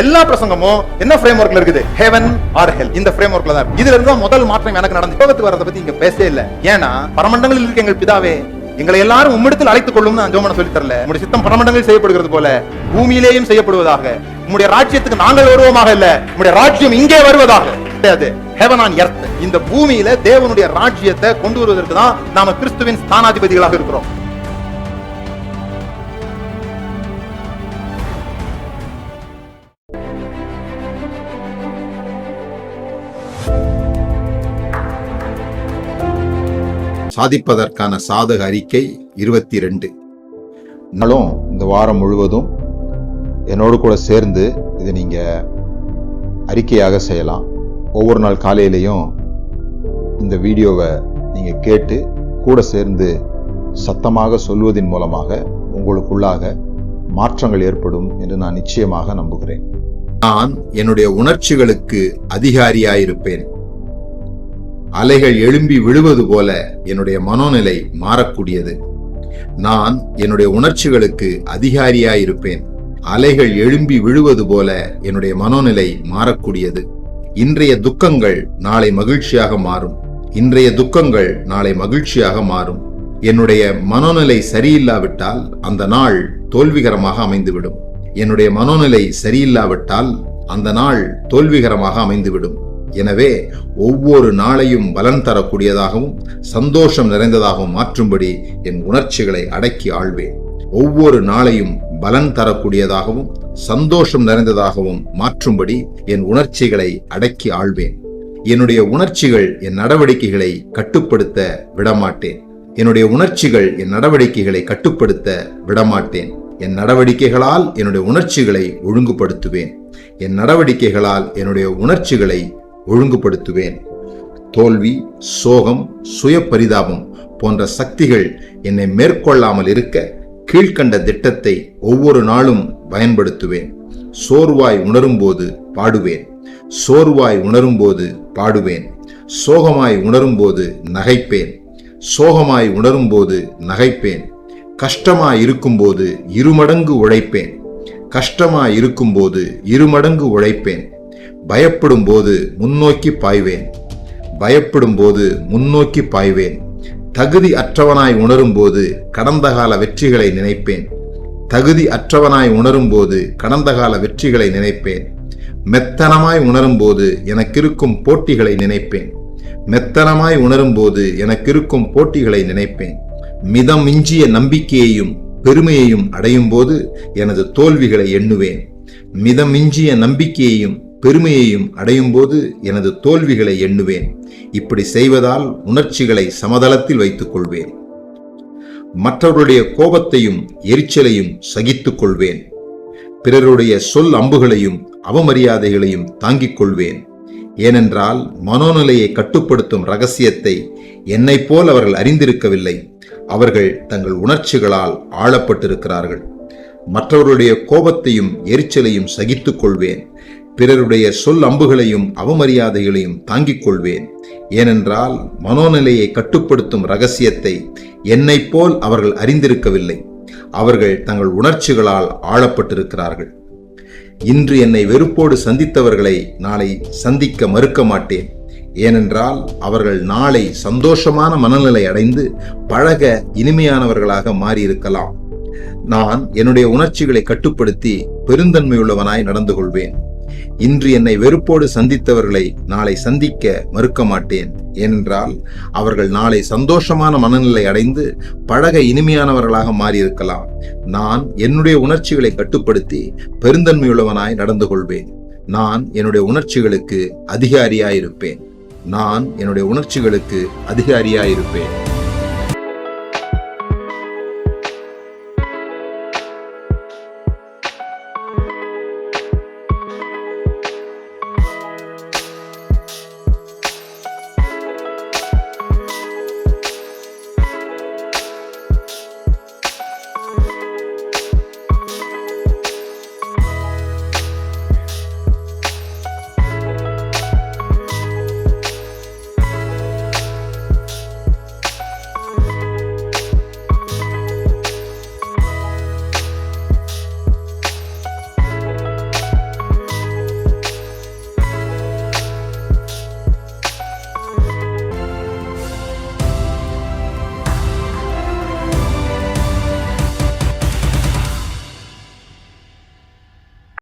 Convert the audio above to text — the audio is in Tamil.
எல்லா பிரசங்கமும் என்ன ஃப்ரேம் ஒர்க்ல இருக்குது? ஹெவன் ஆர் ஹெல் இந்த ஃப்ரேம் ஒர்க்ல தான் இதுல இருந்து முதல் மாற்றம் எனக்கு நடந்து. யோகத்துக்கு வரத பத்தி இங்க பேசவே இல்ல. ஏன்னா பரமண்டங்களில் இருக்க எங்கள் பிதாவே எங்களை எல்லாரும் உம்மிடத்தில் அழைத்துக் கொள்ளும் நான் ஜோமன சொல்லி தரல. உங்களுடைய சித்தம் பரமண்டங்களில் செய்யப்படுகிறது போல பூமியிலேயும் செய்யப்படுவதாக. உங்களுடைய ராஜ்யத்துக்கு நாங்கள் வருவோமாக இல்ல. உங்களுடைய ராஜ்யம் இங்கே வருவதாக. கிடையாது. ஹெவன் ஆன் எர்த் இந்த பூமியில தேவனுடைய ராஜ்யத்தை கொண்டு வருவதற்கு தான் நாம கிறிஸ்துவின் ஸ்தானாதிபதிகளாக இருக்கிறோம். சாதிப்பதற்கான சாதக அறிக்கை இருபத்தி ரெண்டு நாளும் இந்த வாரம் முழுவதும் என்னோடு கூட சேர்ந்து இதை நீங்கள் அறிக்கையாக செய்யலாம். ஒவ்வொரு நாள் காலையிலையும் இந்த வீடியோவை நீங்கள் கேட்டு கூட சேர்ந்து சத்தமாக சொல்வதன் மூலமாக உங்களுக்குள்ளாக மாற்றங்கள் ஏற்படும் என்று நான் நிச்சயமாக நம்புகிறேன். நான் என்னுடைய உணர்ச்சிகளுக்கு அதிகாரியாயிருப்பேன். அலைகள் எழும்பி விழுவது போல என்னுடைய மனோநிலை மாறக்கூடியது. நான் என்னுடைய உணர்ச்சிகளுக்கு அதிகாரியாயிருப்பேன். அலைகள் எழும்பி விழுவது போல என்னுடைய மனோநிலை மாறக்கூடியது. இன்றைய துக்கங்கள் நாளை மகிழ்ச்சியாக மாறும். இன்றைய துக்கங்கள் நாளை மகிழ்ச்சியாக மாறும். என்னுடைய மனோநிலை சரியில்லாவிட்டால் அந்த நாள் தோல்விகரமாக அமைந்துவிடும். என்னுடைய மனோநிலை சரியில்லாவிட்டால் அந்த நாள் தோல்விகரமாக அமைந்துவிடும். எனவே ஒவ்வொரு நாளையும் பலன் தரக்கூடியதாகவும் சந்தோஷம் நிறைந்ததாகவும் மாற்றும்படி என் உணர்ச்சிகளை அடக்கி ஆள்வேன். ஒவ்வொரு நாளையும் பலன் தரக்கூடியதாகவும் சந்தோஷம் நிறைந்ததாகவும் மாற்றும்படி என் உணர்ச்சிகளை அடக்கி ஆள்வேன். என்னுடைய உணர்ச்சிகள் என் நடவடிக்கைகளை கட்டுப்படுத்த விடமாட்டேன். என்னுடைய உணர்ச்சிகள் என் நடவடிக்கைகளை கட்டுப்படுத்த விடமாட்டேன். என் நடவடிக்கைகளால் என்னுடைய உணர்ச்சிகளை ஒழுங்குபடுத்துவேன். என் நடவடிக்கைகளால் என்னுடைய உணர்ச்சிகளை ஒழுங்குபடுத்துவேன். தோல்வி சோகம் சுய பரிதாபம் போன்ற சக்திகள் என்னை மேற்கொள்ளாமல் இருக்க கீழ்க்கண்ட திட்டத்தை ஒவ்வொரு நாளும் பயன்படுத்துவேன். சோர்வாய் உணரும்போது பாடுவேன். சோர்வாய் உணரும்போது பாடுவேன். சோகமாய் உணரும்போது நகைப்பேன். சோகமாய் உணரும்போது நகைப்பேன். கஷ்டமாய் இருக்கும்போது இருமடங்கு உழைப்பேன். கஷ்டமாய் இருக்கும்போது இருமடங்கு உழைப்பேன். பயப்படும் போது முன்னோக்கி பாய்வேன். பயப்படும் போது முன்னோக்கி பாய்வேன். தகுதி அற்றவனாய் உணரும்போது கடந்த கால வெற்றிகளை நினைப்பேன். தகுதி அற்றவனாய் உணரும்போது கடந்த கால வெற்றிகளை நினைப்பேன். மெத்தனமாய் உணரும்போது எனக்கிருக்கும் போட்டிகளை நினைப்பேன். மெத்தனமாய் உணரும்போது எனக்கிருக்கும் போட்டிகளை நினைப்பேன். மிதம் மிஞ்சிய நம்பிக்கையையும் பெருமையையும் அடையும் போது எனது தோல்விகளை எண்ணுவேன். மிதமிஞ்சிய நம்பிக்கையையும் பெருமையையும் அடையும் போது எனது தோல்விகளை எண்ணுவேன். இப்படி செய்வதால் உணர்ச்சிகளை சமதளத்தில் வைத்துக் கொள்வேன். மற்றவருடைய கோபத்தையும் எரிச்சலையும் சகித்துக் கொள்வேன். பிறருடைய சொல் அம்புகளையும் அவமரியாதைகளையும் தாங்கிக் கொள்வேன். ஏனென்றால் மனோநிலையை கட்டுப்படுத்தும் ரகசியத்தை என்னைப் போல் அவர்கள் அறிந்திருக்கவில்லை. அவர்கள் தங்கள் உணர்ச்சிகளால் ஆளப்பட்டிருக்கிறார்கள். மற்றவருடைய கோபத்தையும் எரிச்சலையும் சகித்துக் கொள்வேன் பிறருடைய சொல் அம்புகளையும் அவமரியாதைகளையும் தாங்கிக் கொள்வேன். ஏனென்றால் மனோநிலையை கட்டுப்படுத்தும் ரகசியத்தை என்னைப் போல் அவர்கள் அறிந்திருக்கவில்லை. அவர்கள் தங்கள் உணர்ச்சிகளால் ஆளப்பட்டிருக்கிறார்கள். இன்று என்னை வெறுப்போடு சந்தித்தவர்களை நாளை சந்திக்க மறுக்க மாட்டேன். ஏனென்றால் அவர்கள் நாளை சந்தோஷமான மனநிலை அடைந்து பழக இனிமையானவர்களாக மாறியிருக்கலாம். நான் என்னுடைய உணர்ச்சிகளை கட்டுப்படுத்தி பெருந்தன்மையுள்ளவனாய் நடந்து கொள்வேன். இன்று என்னை வெறுப்போடு சந்தித்தவர்களை நாளை சந்திக்க மறுக்க மாட்டேன். ஏனென்றால் அவர்கள் நாளை சந்தோஷமான மனநிலை அடைந்து பழக இனிமையானவர்களாக மாறியிருக்கலாம். நான் என்னுடைய உணர்ச்சிகளை கட்டுப்படுத்தி பெருந்தன்மையுள்ளவனாய் நடந்து கொள்வேன். நான் என்னுடைய உணர்ச்சிகளுக்கு அதிகாரியாயிருப்பேன். நான் என்னுடைய உணர்ச்சிகளுக்கு அதிகாரியாயிருப்பேன்.